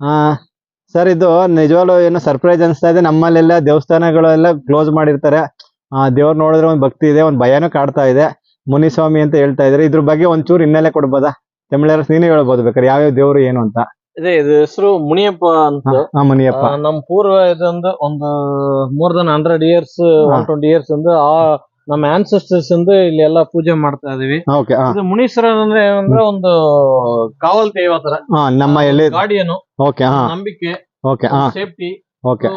ಆ ಸರ್ ಇದು ನಿಜವಾಗ್ಲೂ ಏನೋ ಸರ್ಪ್ರೈಸ್ ಅನಿಸ್ತಾ ಇದೆ. ನಮ್ಮಲ್ಲೆಲ್ಲ ದೇವಸ್ಥಾನಗಳೆಲ್ಲ ಕ್ಲೋಸ್ ಮಾಡಿರ್ತಾರೆ. ಆ ದೇವ್ರು ನೋಡಿದ್ರೆ ಒಂದು ಭಕ್ತಿ ಇದೆ ಒಂದು ಭಯನೂ ಕಾಡ್ತಾ ಇದೆ. ಮುನಿಸ್ವಾಮಿ ಅಂತ ಹೇಳ್ತಾ ಇದ್ರೆ ಇದ್ರ ಬಗ್ಗೆ ಒಂಚೂರು ಹಿನ್ನೆಲೆ ಕೊಡ್ಬೋದಾ? ತಮಿಳರ್ ನೀನೇ ಹೇಳ್ಬೋದು ಬೇಕಾದ್ರೆ ಯಾವ್ಯಾವ ದೇವ್ರು ಏನು ಅಂತ. ಇದೆ ಇದು ಹೆಸರು ಮುನಿಯಪ್ಪ ಅಂತ. ಮುನಿಯಪ್ಪ. ನಮ್ ಪೂರ್ವ ಇದೊಂದು ಒಂದು more than hundred years. One twenty years ಒಂದು ಆ ನಮ್ಮ ಆನ್ಸೆಸ್ಟರ್ಸ್ ಇಂದ ಇಲ್ಲಿ ಎಲ್ಲಾ ಪೂಜೆ ಮಾಡ್ತಾ ಇದೀವಿ. ಓಕೆ ಹಾ ಇದು ಮುನೀಶ್ವರ ಅಂದ್ರೆ ಏನಂದ್ರೆ ಒಂದು ಕಾವಲ್ ದೈವ ತರ. ಹಾ ನಮ್ಮ ಎಲ್ಲಿ ಗಾಡಿಯನು ಓಕೆ ಹಾ ನಂಬಿಕೆ. ಓಕೆ ಹಾ ಸೇಫ್ಟಿ ಓಕೆ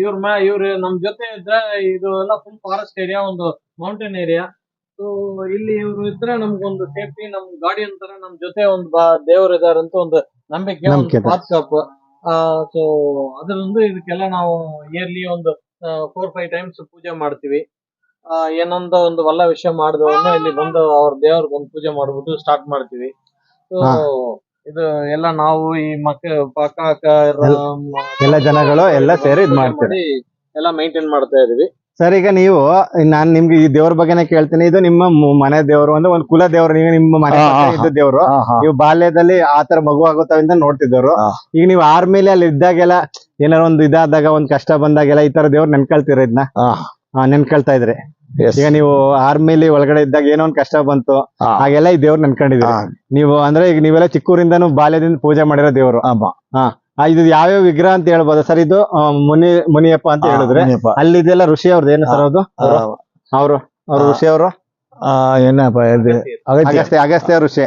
ಇವ್ರ ಮ್ಯಾ ಇವ್ರು ನಮ್ ಜೊತೆ ಇದ್ರೆ ಇದು ಎಲ್ಲ ಫುಲ್ ಫಾರೆಸ್ಟ್ ಏರಿಯಾ ಒಂದು ಮೌಂಟೇನ್ ಏರಿಯಾ ಸೊ ಇಲ್ಲಿ ಇವ್ರು ಇದ್ರೆ ನಮ್ಗೊಂದು ಸೇಫ್ಟಿ ನಮ್ ಗಾಡಿ ಅಂತಾರ ನಮ್ ಜೊತೆ ಒಂದು ದೇವ್ರು ಇದಾರೆ ಅಂತ ಒಂದು ನಂಬಿಕೆ ಒಂದು ನಂಬಿಕೆ ಇದೆ. ಸೊ ಅದರಿಂದ ಇದಕ್ಕೆಲ್ಲ ನಾವು ಇಯರ್ಲಿ ಒಂದು ಫೋರ್ ಫೈವ್ ಟೈಮ್ಸ್ ಪೂಜೆ ಮಾಡ್ತೀವಿ. ಏನೊಂದು ಒಂದು ಒಳ್ಳೆ ವಿಷಯ ಮಾಡಿದವನ್ನ ಇಲ್ಲಿ ಬಂದು ಅವ್ರ ದೇವ್ರಿಗೆ ಒಂದು ಪೂಜೆ ಮಾಡ್ಬಿಟ್ಟು ಸ್ಟಾರ್ಟ್ ಮಾಡ್ತೀವಿ. ಹಾ. ಇದು ಎಲ್ಲ ನಾವು ಈ ಮಕ್ಕ ಪಕ್ಕ ಅಕ್ಕ ಎಲ್ಲ ಜನಗಳು ಎಲ್ಲ ಸೇರಿ ಇದ್ ಮಾಡ್ತೀವಿ ಎಲ್ಲ ಮೈಂಟೈನ್ ಮಾಡ್ತಾ ಇದೀವಿ. ಸರ್ ಈಗ ನೀವು ನಾನ್ ನಿಮ್ಗೆ ಈ ದೇವ್ರ ಬಗ್ಗೆನೇ ಕೇಳ್ತೀನಿ. ಇದು ನಿಮ್ಮ ಮು- ಮನೆ ದೇವರು ಅಂದ್ರೆ ಒಂದು ಕುಲ ದೇವರು ನೀವು ನಿಮ್ಮ ಮನೆ ಹಾ, ಹಾ, ಇದ್ದ ದೇವ್ರು. ನೀವು ಬಾಲ್ಯದಲ್ಲಿ ಆತರ ಮಗು ಆಗುತ್ತಾವ ನೋಡ್ತಿದ್ದವ್ರು. ಹಾ. ಈಗ ನೀವು ಆರ್ಮಿಲಿ ಅಲ್ಲಿ ಇದ್ದಾಗೆಲ್ಲ ಏನಾರ ಒಂದು ಇದಾದಾಗ ಒಂದ್ ಕಷ್ಟ ಬಂದಾಗೆಲ್ಲ ಈ ತರ ದೇವ್ರು ನೆನ್ಕೊಳ್ತೀರ ಇದನ್ನ ಹಾ. ನೆನ್ಕೊಳ್ತಾ ಇದ್ರಿ. ಈಗ ನೀವು ಆರ್ಮಿಲಿ ಒಳಗಡೆ ಇದ್ದಾಗ ಏನೋ ಒಂದ್ ಕಷ್ಟ ಬಂತು. ಹಾಗೆಲ್ಲ ಈ ದೇವ್ರು ನೆನ್ಕೊಂಡಿದ್ರಿ ನೀವು ಅಂದ್ರೆ ಈಗ ನೀವೆಲ್ಲ ಚಿಕ್ಕೂರಿಂದಾನು ಬಾಲ್ಯದಿಂದ ಪೂಜೆ ಮಾಡಿರೋ ದೇವ್ರು. ಹಾ. ಇದು ಯಾವ್ಯಾವ ವಿಗ್ರಹ ಅಂತ ಹೇಳ್ಬೋದು ಸರ್? ಇದು ಮುನಿ ಮುನಿಯಪ್ಪ ಅಂತ ಹೇಳಿದ್ರೆ. ಅಲ್ಲಿ ಇದೆಲ್ಲ ಋಷಿ ಅವ್ರದ್ದು ಏನು ಸರ್ ಅದು? ಅವರು? ಅವ್ರ? ಋಷಿ ಅವರು? ಏನಪ್ಪ ಅಗಸ್ತ್ಯ ಅಗಸ್ತ್ಯ ಋಷಿ.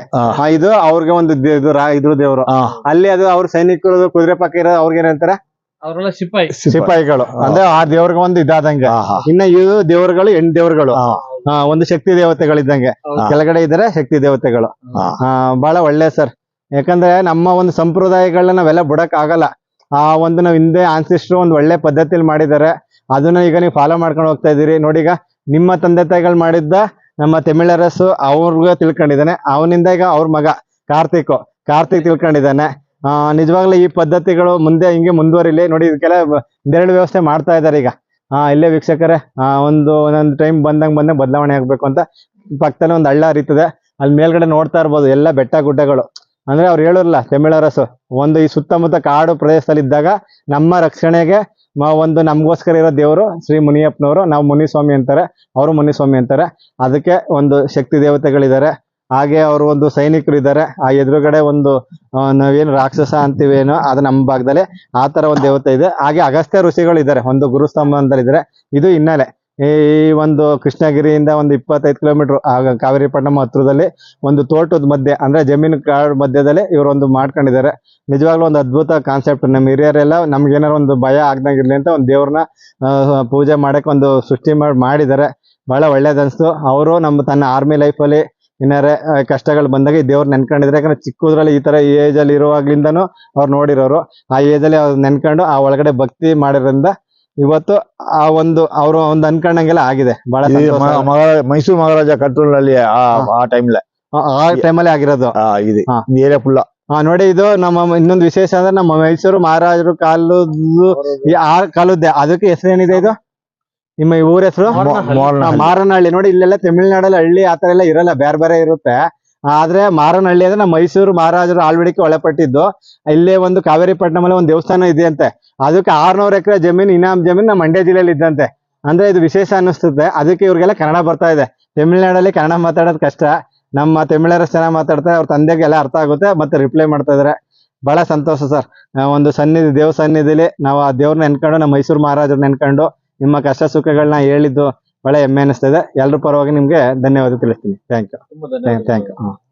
ಇದು ಅವ್ರಿಗೆ ಒಂದು ಇದು ಇದ್ರ ದೇವ್ರು. ಅಲ್ಲಿ ಅದು ಅವ್ರ ಸೈನಿಕರು ಕುದುರೆ ಪಕ್ಕ ಇರೋದು ಅವ್ರಿಗೆ ಏನಂತಾರೆ? ಅವರೆಲ್ಲ ಸಿಪಾಯಿ. ಸಿಪಾಯಿ. ಸಿಪಾಯಿಗಳು. ಆ. ಅಂದ್ರೆ ಆ ದೇವ್ರಿಗೆ ಒಂದು ಇದಾದಂಗೆ. ಇನ್ನ ಇವು ದೇವರುಗಳು ಹೆಣ್ ದೇವರುಗಳು. ಒಂದು ಶಕ್ತಿ ದೇವತೆಗಳಿದ್ದಂಗೆ. ಕೆಳಗಡೆ ಇದ್ರೆ ಶಕ್ತಿ ದೇವತೆಗಳು. ಬಹಳ ಒಳ್ಳೆ ಸರ್. ಯಾಕಂದ್ರೆ ನಮ್ಮ ಒಂದು ಸಂಪ್ರದಾಯಗಳನ್ನ ನಾವೆಲ್ಲ ಬಿಡಕ್ ಆಗಲ್ಲ ಆ ಒಂದು ನಾವ್ ಹಿಂದೆ ಆನ್ಸಿಸ್ಟ್ರು ಒಂದು ಒಳ್ಳೆ ಪದ್ಧತಿಯಲ್ಲಿ ಮಾಡಿದ್ದಾರೆ. ಅದನ್ನ ಈಗ ನೀವು ಫಾಲೋ ಮಾಡ್ಕೊಂಡು ಹೋಗ್ತಾ ಇದೀರಿ ನೋಡಿ ಈಗ ನಿಮ್ಮ ತಂದೆ ತಾಯಿಗಳು ಮಾಡಿದ್ದ ನಮ್ಮ ತಮಿಳರಸು ಅವ್ರಿಗೂ ತಿಳ್ಕೊಂಡಿದ್ದಾನೆ. ಅವನಿಂದ ಈಗ ಅವ್ರ ಮಗ ಕಾರ್ತಿಕ್. ಕಾರ್ತಿಕ್ ತಿಳ್ಕೊಂಡಿದ್ದಾನೆ. ಆ, ನಿಜವಾಗ್ಲೂ ಈ ಪದ್ಧತಿಗಳು ಮುಂದೆ ಹಿಂಗೆ ಮುಂದುವರಿಲಿ. ನೋಡಿ, ಇದಕ್ಕೆಲ್ಲ ನೆರಳು ವ್ಯವಸ್ಥೆ ಮಾಡ್ತಾ ಇದ್ದಾರೆ ಈಗ. ಆ, ಇಲ್ಲೇ ವೀಕ್ಷಕರೇ, ಆ, ಒಂದು, ಒಂದೊಂದು ಟೈಮ್ ಬಂದಂಗ್ ಬಂದಂಗ್ ಬದಲಾವಣೆ ಆಗ್ಬೇಕು ಅಂತ ಪಕ್ಕದಲ್ಲಿ ಒಂದು ಹಳ್ಳ ಹರಿತದೆ. ಅಲ್ಲಿ ಮೇಲ್ಗಡೆ ನೋಡ್ತಾ ಇರ್ಬೋದು ಎಲ್ಲ ಬೆಟ್ಟ ಗುಡ್ಡಗಳು. ಅಂದ್ರೆ ಅವ್ರು ಹೇಳೋರ್ಲ ತಮಿಳರಸು ಒಂದು ಈ ಸುತ್ತಮುತ್ತ ಕಾಡು ಪ್ರದೇಶದಲ್ಲಿ ಇದ್ದಾಗ ನಮ್ಮ ರಕ್ಷಣೆಗೆ ಒಂದು ನಮಗೋಸ್ಕರ ಇರೋ ದೇವರು ಶ್ರೀ ಮುನಿಯಪ್ಪನವರು, ನಾವು ಮುನಿಸ್ವಾಮಿ ಅಂತಾರೆ, ಅವರು ಮುನಿಸ್ವಾಮಿ ಅಂತಾರೆ. ಅದಕ್ಕೆ ಒಂದು ಶಕ್ತಿ ದೇವತೆಗಳಿದ್ದಾರೆ. ಹಾಗೆ ಅವರು ಒಂದು ಸೈನಿಕರು ಇದ್ದಾರೆ ಆ ಎದುರುಗಡೆ ಒಂದು ನಾವೇನು ರಾಕ್ಷಸ ಅಂತೀವೇನೋ ಅದು ನಮ್ಮ ಭಾಗದಲ್ಲಿ ಆ ತರ ಒಂದು ದೇವತೆ ಇದೆ. ಹಾಗೆ ಅಗಸ್ತ್ಯ ಋಷಿಗಳು ಇದ್ದಾರೆ ಒಂದು ಗುರುಸ್ತಂಭದಲ್ಲಿದ್ದಾರೆ ಇದು ಹಿನ್ನೆಲೆ. ಈ ಒಂದು ಕೃಷ್ಣಗಿರಿಯಿಂದ ಒಂದು ಇಪ್ಪತ್ತೈದು ಕಿಲೋಮೀಟರ್ ಕಾವೇರಿಪಟ್ಟಣಂ ಹತ್ರದಲ್ಲಿ ಒಂದು ತೋಟದ ಮಧ್ಯೆ, ಅಂದ್ರೆ ಜಮೀನು ಕಾಡು ಮಧ್ಯದಲ್ಲಿ ಇವರೊಂದು ಮಾಡ್ಕೊಂಡಿದ್ದಾರೆ. ನಿಜವಾಗ್ಲೂ ಒಂದು ಅದ್ಭುತ ಕಾನ್ಸೆಪ್ಟ್ ನಮ್ಮ ಹಿರಿಯರೆಲ್ಲ ನಮ್ಗೆ ಏನಾರ ಒಂದು ಭಯ ಆಗ್ದಂಗಿರ್ಲಿ ಅಂತ ಒಂದು ದೇವ್ರನ್ನ ಪೂಜೆ ಮಾಡಕ್ಕೆ ಒಂದು ಸೃಷ್ಟಿ ಮಾಡಿ, ಮಾಡಿದ್ದಾರೆ. ಬಹಳ ಒಳ್ಳೇದನ್ಸ್ತು ಅವರು ನಮ್ಮ, ತನ್ನ ಆರ್ಮಿ ಲೈಫಲ್ಲಿ ಏನಾರೆ ಆ, ಕಷ್ಟಗಳು ಬಂದಾಗ ಈ ದೇವ್ರು ನೆನ್ಕೊಂಡಿದ್ರೆ ಯಾಕಂದ್ರೆ ಚಿಕ್ಕದ್ರಲ್ಲಿ ಈ ತರ ಏಜ್ ಅಲ್ಲಿ ಇರುವಾಗ್ಲಿಂದನೂ ಅವ್ರು ನೋಡಿರೋರು. ಆ ಏಜ್ ಅಲ್ಲಿ ಅವ್ರು ನೆನ್ಕೊಂಡು ಆ ಒಳಗಡೆ ಭಕ್ತಿ ಮಾಡಿರೋದ್ರಿಂದ ಇವತ್ತು ಆ ಒಂದು ಅವರು ಒಂದು ಅನ್ಕೊಂಡಂಗೆಲ್ಲ ಆಗಿದೆ. ಬಹಳ ಮೈಸೂರು ಮಹಾರಾಜ ಕಟ್ಟೂರಿನಲ್ಲಿ ಆ ಟೈಮ್ ಟೈಮ್ಲೆ ಆ- ಟೈಮ್ ಟೈಮಲ್ಲಿ ಆಗಿರೋದು. ಇದೆ. ಏರಿಯಾ ಫುಲ್ಲ ಹಾ ನೋಡಿ ಇದು ನಮ್ಮ ಇನ್ನೊಂದು ವಿಶೇಷ ಅಂದ್ರೆ ನಮ್ಮ ಮೈಸೂರು ಮಹಾರಾಜರು ಕಾಲದ್ದು ಆ ಕಾಲದ್ದೇ. ಅದಕ್ಕೆ ಹೆಸರು ಏನಿದೆ ಇದು? ನಿಮ್ಮ ಈ ಊರ ಹೆಸರು? ಮಾರನಹಳ್ಳಿ. ನೋಡಿ ಇಲ್ಲೆಲ್ಲ ತಮಿಳ್ನಾಡಲ್ಲಿ ಹಳ್ಳಿ ಆತರ ಎಲ್ಲ ಇರಲ್ಲ ಬೇರೆ ಬೇರೆ ಇರುತ್ತೆ. ಆದ್ರೆ ಮಾರನಹಳ್ಳಿ ಅಂದ್ರೆ ನಮ್ಮ ಮೈಸೂರು ಮಹಾರಾಜರು ಆಳ್ವಡಿಕೆ ಒಳಪಟ್ಟಿದ್ದು. ಇಲ್ಲೇ ಒಂದು ಕಾವೇರಿ ಪಟ್ಟಣಮಲ್ಲಿ ಒಂದು ದೇವಸ್ಥಾನ ಇದೆ ಅಂತೆ ಅದಕ್ಕೆ ಆರ್ನೂರು ಎಕರೆ ಜಮೀನು ಇನಾಮ್ ಜಮೀನು ನಮ್ಮ ಮಂಡ್ಯ ಜಿಲ್ಲೆಯಲ್ಲಿ ಇದ್ದಂತೆ. ಅಂದ್ರೆ ಇದು ವಿಶೇಷ ಅನ್ನಿಸ್ತದೆ. ಅದಕ್ಕೆ ಇವ್ರಿಗೆಲ್ಲ ಕನ್ನಡ ಬರ್ತಾ ಇದೆ. ತಮಿಳ್ನಾಡಲ್ಲಿ ಕನ್ನಡ ಮಾತಾಡೋದು ಕಷ್ಟ. ನಮ್ಮ ತಮಿಳರ ಚೆನ್ನಾಗಿ ಮಾತಾಡ್ತಾರೆ ಅವ್ರ ತಂದೆಗೆ ಎಲ್ಲ ಅರ್ಥ ಆಗುತ್ತೆ ಮತ್ತೆ ರಿಪ್ಲೈ ಮಾಡ್ತಾ ಇದಾರೆ. ಬಹಳ ಸಂತೋಷ ಸರ್. ಒಂದು ಸನ್ನಿಧಿ ದೇವ ಸನ್ನಿಧಿಲಿ ನಾವು ಆ ದೇವ್ರನ್ನ ನೆನ್ಕೊಂಡು ನಮ್ಮ ಮೈಸೂರು ಮಹಾರಾಜರು ನೆನ್ಕೊಂಡು ನಿಮ್ಮ ಕಷ್ಟ ಸುಖಗಳನ್ನ ಹೇಳಿದ್ದು ಬಹಳ ಹೆಮ್ಮೆ ಅನಿಸ್ತದೆ. ಎಲ್ಲರೂ ಪರವಾಗಿ ನಿಮಗೆ ಧನ್ಯವಾದ ತಿಳಿಸ್ತೀನಿ. Thank you. Thank you